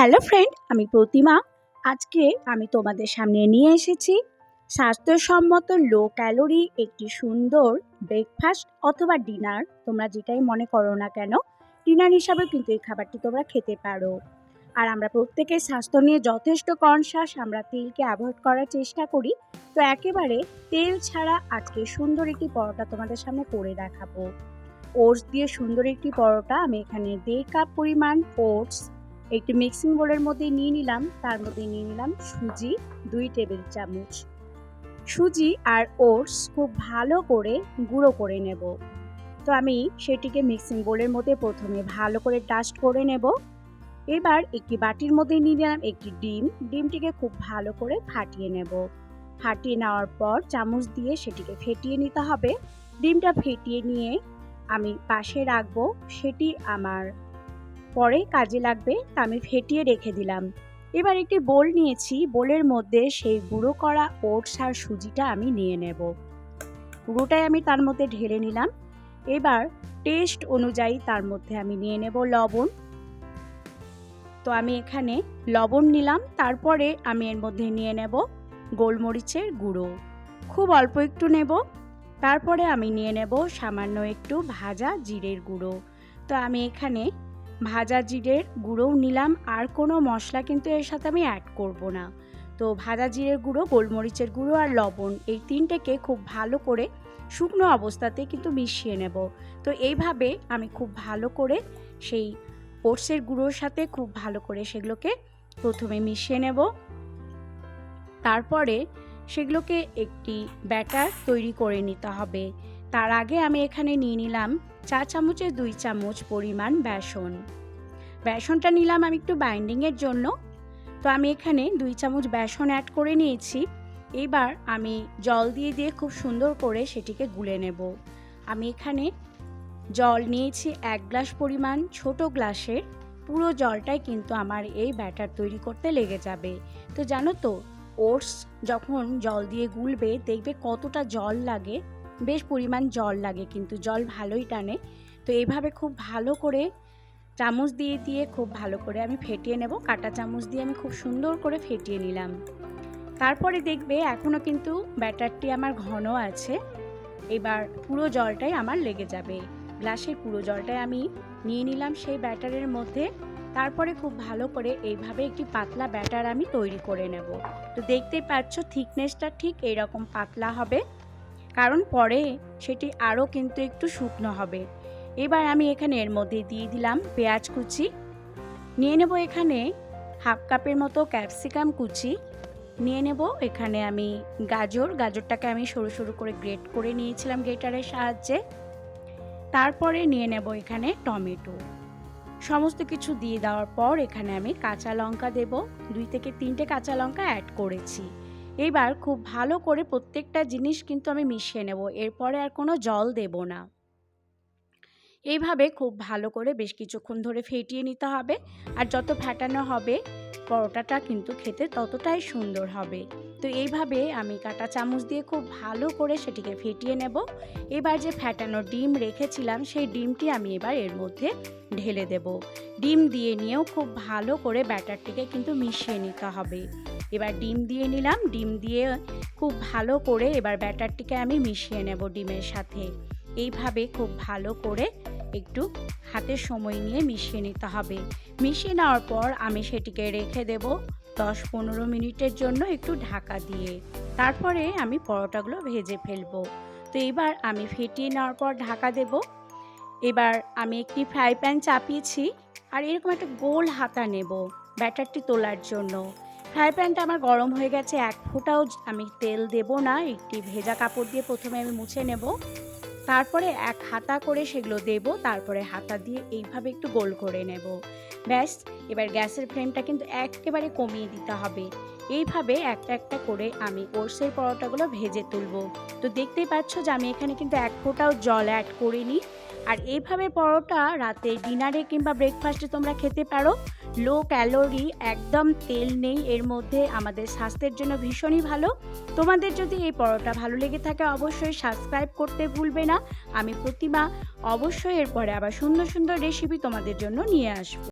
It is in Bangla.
হ্যালো ফ্রেন্ড, আমি প্রতিমা। আজকে আমি তোমাদের সামনে নিয়ে এসেছি স্বাস্থ্যসম্মত লো ক্যালোরি একটি সুন্দর ব্রেকফাস্ট অথবা ডিনার তোমরা যেটাই মনে করো না কেন ডিনার হিসাবে কিন্তু এই খাবারটি তোমরা খেতে পারো। আর আমরা প্রত্যেকের স্বাস্থ্য নিয়ে যথেষ্ট কনসাস আমরা তেলকে অ্যাভয়েড করার চেষ্টা করি। তো একেবারে তেল ছাড়া আজকে সুন্দর একটি পরোটা তোমাদের সামনে করে দেখাবো। ওটস দিয়ে সুন্দর একটি পরোটা, আমি এখানে দেড় কাপ পরিমাণ ওটস একটি মিক্সিং বোলের মধ্যে নিয়ে নিলাম। তার মধ্যে নিয়ে নিলাম সুজি, দুই টেবিল চামচ। সুজি আর ওটস খুব ভালো করে গুঁড়ো করে নেব। তো আমি সেটিকে মিক্সিং বোলের মধ্যে প্রথমে ভালো করে ডাস্ট করে নেব। এবার একটি বাটির মধ্যে নিয়ে নিলাম একটি ডিম। ডিমটিকে খুব ভালো করে ফাটিয়ে নেব। ফাটিয়ে নেওয়ার পর চামচ দিয়ে সেটিকে ফেটিয়ে নিতে হবে। ডিমটা ফেটিয়ে নিয়ে আমি পাশে রাখব। সেটি আমার পরে কাজে লাগবে তা আমি ফেটিয়ে রেখে দিলাম। এবার একটি বোল নিয়েছি, বোলের মধ্যে সেই গুঁড়ো করা ওটস আর সুজিটা আমি নিয়ে নেব। পুরোটাই আমি তার মধ্যে ঢেলে নিলাম। এবার টেস্ট অনুযায়ী তার মধ্যে আমি নিয়ে নেব লবণ। তো আমি এখানে লবণ নিলাম, তারপরে আমি এর মধ্যে নিয়ে নেব গোলমরিচের গুঁড়ো। খুব অল্প একটু নেব, তারপরে আমি নিয়ে নেব সামান্য একটু ভাজা জিরের গুঁড়ো। তো আমি এখানে ভাজা জিরের গুঁড়োও নিলাম, আর কোনো মশলা কিন্তু এর সাথে আমি অ্যাড করব না। তো ভাজা জিরের গুঁড়ো, গোলমরিচের গুঁড়ো আর লবণ, এই তিনটেকে খুব ভালো করে শুকনো অবস্থাতে কিন্তু মিশিয়ে নেব। তো এইভাবে আমি খুব ভালো করে সেই ওটসের গুঁড়োর সাথে খুব ভালো করে সেগুলোকে প্রথমে মিশিয়ে নেব। তারপরে সেগুলোকে একটি ব্যাটার তৈরি করে নিতে হবে। তার আগে আমি এখানে নিয়ে নিলাম চা চামচের দুই চামচ পরিমাণ বেসন। বেসনটা নিলাম আমি একটু বাইন্ডিংয়ের জন্য। তো আমি এখানে দুই চামচ বেসন অ্যাড করে নিয়েছি। এবার আমি জল দিয়ে দিয়ে খুব সুন্দর করে সেটিকে গুলে নেব। আমি এখানে জল নিয়েছি এক গ্লাস পরিমাণ ছোট গ্লাসের। পুরো জলটাই কিন্তু আমার এই ব্যাটার তৈরি করতে লেগে যাবে। তো জানো তো, ওটস যখন জল দিয়ে গুলবে, দেখবে কতটা জল লাগে। বেশ পরিমাণ জল লাগে, কিন্তু জল ভালোই টানে। তো এইভাবে খুব ভালো করে চামচ দিয়ে দিয়ে খুব ভালো করে আমি ফেটিয়ে নেব। কাটা চামচ দিয়ে আমি খুব সুন্দর করে ফেটিয়ে নিলাম। তারপরে দেখবে এখনও কিন্তু ব্যাটারটি আমার ঘন আছে। এবার পুরো জলটাই আমার লেগে যাবে। গ্লাসের পুরো জলটাই আমি নিয়ে নিলাম সেই ব্যাটারের মধ্যে। তারপরে খুব ভালো করে এইভাবে একটি পাতলা ব্যাটার আমি তৈরি করে নেব। তো দেখতেই পাচ্ছ, থিকনেসটা ঠিক এইরকম পাতলা হবে। কারণ পরে সেটি আরও কিন্তু একটু শুকনো হবে। এবার আমি এখানে এর মধ্যে দিয়ে দিলাম পেঁয়াজ কুচি। নিয়ে নেব এখানে হাফ কাপের মতো ক্যাপসিকাম কুচি। নিয়ে নেব এখানে আমি গাজর। গাজরটাকে আমি সরু সরু করে গ্রেট করে নিয়েছিলাম গ্রেটারের সাহায্যে। তারপরে নিয়ে নেব এখানে টমেটো। সমস্ত কিছু দিয়ে দেওয়ার পর এখানে আমি কাঁচা লঙ্কা দেব। দুই থেকে তিনটে কাঁচা লঙ্কা অ্যাড করেছি। এবার খুব ভালো করে প্রত্যেকটা জিনিস কিন্তু আমি মিশিয়ে নেব, এরপরে আর কোনো জল দেব না। এইভাবে খুব ভালো করে বেশ কিছুক্ষণ ধরে ফেটিয়ে নিতে হবে, আর যত ফ্যাটানো হবে পরোটাটা কিন্তু খেতে ততটাই সুন্দর হবে। তো এইভাবে আমি কাটা চামচ দিয়ে খুব ভালো করে সেটিকে ফেটিয়ে নেব। এবার যে ফ্যাটানো ডিম রেখেছিলাম, সেই ডিমটি আমি এবার এর মধ্যে ঢেলে দেব। ডিম দিয়ে নিয়েও খুব ভালো করে ব্যাটারটিকে কিন্তু মিশিয়ে নিতে হবে। এবার ডিম দিয়ে নিলাম। ডিম দিয়ে খুব ভালো করে এবার ব্যাটারটিকে আমি মিশিয়ে নেব ডিমের সাথে। এইভাবে খুব ভালো করে একটু হাতে সময় নিয়ে মিশিয়ে নিতে হবে। মিশিয়ে নেওয়ার পর আমি সেটিকে রেখে দেব দশ পনেরো মিনিটের জন্য একটু ঢাকা দিয়ে। তারপরে আমি পরোটাগুলো ভেজে ফেলব। তো এবার আমি ফেটিয়ে নেওয়ার পর ঢাকা দেব। এবার আমি একটি ফ্রাই প্যান চাপিয়েছি আর এরকম একটা গোল হাতা নেব ব্যাটারটি তোলার জন্য। ফ্রাই প্যানটা আমার গরম হয়ে গেছে এক ফোঁটাও আমি তেল দেব না, একটি ভেজা কাপড় দিয়ে প্রথমে আমি মুছে নেব। তারপরে এক হাতা করে সেগুলো দেব, তারপরে হাতা দিয়ে এইভাবে একটু গোল করে নেব। ব্যাস, এবার গ্যাসের ফ্লেমটা কিন্তু একেবারে কমিয়ে দিতে হবে। এইভাবে একটা একটা করে আমি ওরসের পরোটাগুলো ভেজে তুলব। তো দেখতেই পাচ্ছ যে আমি এখানে কিন্তু এক ফোঁটাও জল অ্যাড করিনি। আর এইভাবে পরোটা রাতে ডিনারে কিংবা ব্রেকফাস্টে তোমরা খেতে পারো। লো ক্যালোরি একদম তেল নেই, এর মধ্যে আমাদের স্বাস্থ্যের জন্য ভীষণই ভালো। তোমাদের যদি এই পরোটা ভালো লেগে থাকে অবশ্যই সাবস্ক্রাইব করতে ভুলবে না। আমি প্রতিমা, অবশ্যই এরপরে আবার সুন্দর সুন্দর রেসিপি তোমাদের জন্য নিয়ে আসব।